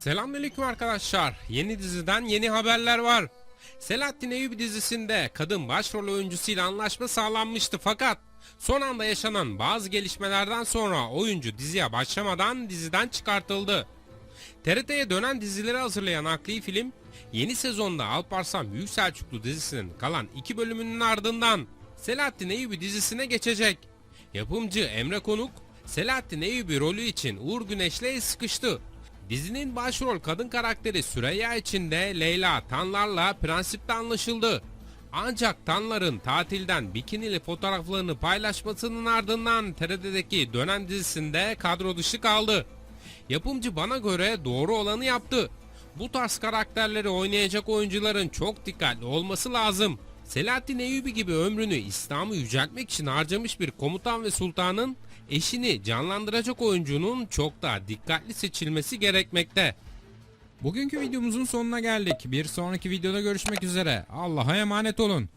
Selamünaleyküm arkadaşlar. Yeni diziden yeni haberler var. Selahattin Eyyubi dizisinde kadın başrol oyuncusuyla anlaşma sağlanmıştı fakat son anda yaşanan bazı gelişmelerden sonra oyuncu diziye başlamadan diziden çıkartıldı. TRT'ye dönen dizileri hazırlayan Akli Film, yeni sezonda Alparslan Büyük Selçuklu dizisinin kalan iki bölümünün ardından Selahattin Eyyubi dizisine geçecek. Yapımcı Emre Konuk, Selahattin Eyyubi rolü için Uğur Güneş'le sıkıştı. Dizinin başrol kadın karakteri Süreyya için de Leyla Tanlar'la prensipte anlaşıldı. Ancak Tanlar'ın tatilden bikinili fotoğraflarını paylaşmasının ardından TRT'deki dönem dizisinde kadro dışı kaldı. Yapımcı bana göre doğru olanı yaptı. Bu tarz karakterleri oynayacak oyuncuların çok dikkatli olması lazım. Selahattin Eyyubi gibi ömrünü İslam'ı yüceltmek için harcamış bir komutan ve sultanın eşini canlandıracak oyuncunun çok daha dikkatli seçilmesi gerekmekte. Bugünkü videomuzun sonuna geldik. Bir sonraki videoda görüşmek üzere. Allah'a emanet olun.